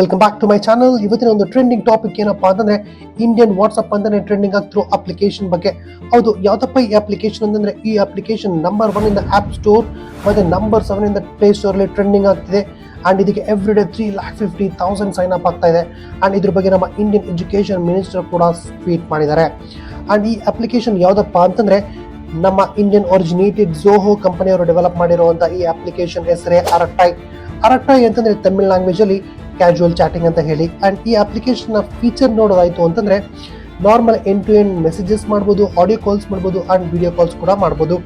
Welcome back to my channel ಇವತ್ತಿನ ಒಂದು trending topic ಏನಪ್ಪಾ ಅಂತಂದ್ರೆ ಇಂಡಿಯನ್ ವಾಟ್ಸ್ಆಪ್ ಅಂತಾನೆ ಟ್ರೆಂಡಿಂಗ್ ಆಗ್ತಿರೋ ಅಪ್ಲಿಕೇಶನ್ ಬಗ್ಗೆ. ಹೌದು, ಯಾವ್ದಪ್ಪ ಈ ಅಪ್ಲಿಕೇಶನ್ ಅಂತಂದ್ರೆ? ಈ ಅಪ್ಲಿಕೇಶನ್ ನಂಬರ್ ಒನ್ ಇಂದ ಆಪ್ ಸ್ಟೋರ್ ಮತ್ತೆ ನಂಬರ್ ಸೆವೆನ್ ಇಂದ ಪ್ಲೇ ಸ್ಟೋರ್ ಅಲ್ಲಿ ಟ್ರೆಂಡಿಂಗ್ ಆಗ್ತಿದೆ. ಅಂಡ್ ಇದಕ್ಕೆ every day three lakh fifty thousand sign up ಆಗ್ತಾ ಇದೆ. ಅಂಡ್ ಇದ್ರ ಬಗ್ಗೆ ನಮ್ಮ ಇಂಡಿಯನ್ ಎಜುಕೇಶನ್ ಮಿನಿಸ್ಟರ್ ಕೂಡ ಟ್ವೀಟ್ ಮಾಡಿದ್ದಾರೆ. ಅಂಡ್ ಈ ಅಪ್ಲಿಕೇಶನ್ ಯಾವ್ದಪ್ಪ ಅಂತಂದ್ರೆ ನಮ್ಮ ಇಂಡಿಯನ್ ಒರಿಜಿನೇಟೆಡ್ ಝೋಹೋ ಕಂಪನಿಯವರು ಡೆವಲಪ್ ಮಾಡಿರುವಂತಹ ಈ ಅಪ್ಲಿಕೇಶನ್ ಹೆಸರೇ ಅರಟ್ಟಾಯ್ ಅರಟ್ಟಾಯ್ ಅಂತಂದ್ರೆ ತಮಿಳ್ ಲ್ಯಾಂಗ್ವೇಜ್ ಅಲ್ಲಿ ಕ್ಯಾಶುವಲ್ ಚಾಟಿಂಗ್ ಅಂತ ಹೇಳಿ. ಆ್ಯಂಡ್ ಈ ಅಪ್ಲಿಕೇಶನ್ನ ಫೀಚರ್ ನೋಡೋದಾಯಿತು ಅಂತಂದರೆ normal end to end messages ಮಾಡ್ಬೋದು ಆಡಿಯೋ ಕಾಲ್ಸ್ ಮಾಡ್ಬೋದು ಆ್ಯಂಡ್ ವಿಡಿಯೋ ಕಾಲ್ಸ್ ಕೂಡ ಮಾಡ್ಬೋದು.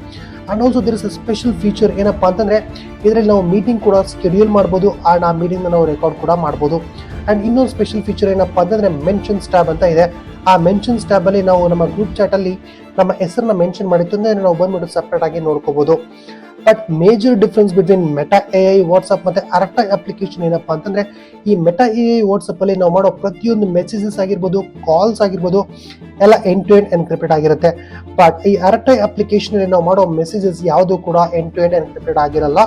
And also there is a special feature ಏನಪ್ಪ ಅಂತಂದರೆ, ಇದರಲ್ಲಿ ನಾವು ಮೀಟಿಂಗ್ ಕೂಡ ಸ್ಕೆಡ್ಯೂಲ್ ಮಾಡ್ಬೋದು ಆ್ಯಂಡ್ ಆ ಮೀಟಿಂಗ್ನ ನಾವು ರೆಕಾರ್ಡ್ ಕೂಡ ಮಾಡ್ಬೋದು. ಆ್ಯಂಡ್ ಇನ್ನೊಂದು ಸ್ಪೆಷಲ್ ಫೀಚರ್ ಏನಪ್ಪಾ ಅಂತಂದರೆ ಮೆನ್ಷನ್ಸ್ ಸ್ಟ್ಯಾಬ್ ಅಂತ ಇದೆ. ಆ ಮೆನ್ಷನ್ಸ್ ಸ್ಟ್ಯಾಬಲ್ಲಿ ನಾವು ನಮ್ಮ ಗ್ರೂಪ್ ಚಾಟಲ್ಲಿ ನಮ್ಮ ಹೆಸರನ್ನ ಮೆನ್ಷನ್ ಮಾಡಿತ್ತು ಅಂದರೆ, ನಾವು ಬಂದ್ಬಿಟ್ಟು ಸಪ್ರೇಟಾಗಿ ನೋಡ್ಕೋಬೋದು. But major difference between Meta A I WhatsApp ಮತ್ತೆ ಅರಟ ಅಪ್ಲಿಕೇಶನ್ ಏನಪ್ಪಾ ಅಂತಂದ್ರೆ, ಈ ಮೆಟಾ ಎ ಐ ವಾಟ್ಸಪ್ ಅಲ್ಲಿ ನಾವು ಮಾಡೋ ಪ್ರತಿಯೊಂದು ಮೆಸೇಜಸ್ ಆಗಿರ್ಬೋದು ಕಾಲ್ಸ್ ಆಗಿರ್ಬೋದು, ಎಲ್ಲ ಎನ್ ಟು ಎಂಡ್ ಎನ್ಕ್ರಿಪ್ಟೆಡ್ ಆಗಿರುತ್ತೆ. ಬಟ್ ಈ ಅರಟ ಅಪ್ಲಿಕೇಶನ್ ಅಲ್ಲಿ ನಾವು ಮಾಡೋ ಮೆಸೇಜಸ್ ಯಾವುದು ಕೂಡ ಎನ್ ಟು ಎಂಡ್ ಎನ್ಕ್ರಿಪ್ಟೆಡ್ ಆಗಿರಲ್ಲ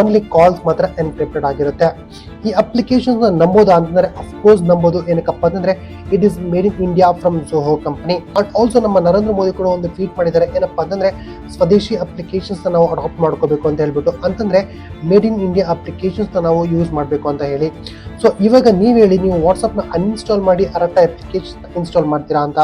ಓನ್ಲಿ ಕಾಲ್ಸ್ ಮಾತ್ರ ಎನ್ಕ್ರಿಪ್ಟೆಡ್ ಆಗಿರುತ್ತೆ. ಈ ಅಪ್ಲಿಕೇಶನ್ ನಂಬೋದು ಅಂತಂದ್ರೆ ಅಫ್ಕೋರ್ಸ್ ನಂಬೋದು ಏನಕ್ಕಪ್ಪ ಅಂತಂದ್ರೆ it is made in India from Zoho company but also ನಮ್ಮ ನರೇಂದ್ರ ಮೋದಿ ಕೂಡ ಒಂದು ಟ್ವೀಟ್ ಮಾಡಿದ್ದಾರೆ, ಏನಪ್ಪ ಅಂತಂದ್ರೆ, ಸ್ವದೇಶಿ ಅಪ್ಲಿಕೇಶನ್ಸ್ ನಾವು ಅಡಾಪ್ಟ್ ಮಾಡ್ಕೋಬೇಕು ಅಂತ ಹೇಳ್ಬಿಟ್ಟು. ಅಂತಂದ್ರೆ ಮೇಡ್ ಇನ್ ಇಂಡಿಯಾ ಅಪ್ಲಿಕೇಶನ್ಸ್ ನಾವು ಯೂಸ್ ಮಾಡಬೇಕು ಅಂತ ಹೇಳಿ. ಸೊ ಇವಾಗ ನೀವು ಹೇಳಿ, ನೀವು ವಾಟ್ಸಪ್ನ ಅನ್ಇನ್ಸ್ಟಾಲ್ ಮಾಡಿ ಅರಟ ಅಪ್ಲಿಕೇಶನ್ ಇನ್ಸ್ಟಾಲ್ ಮಾಡ್ತೀರಾ ಅಂತ.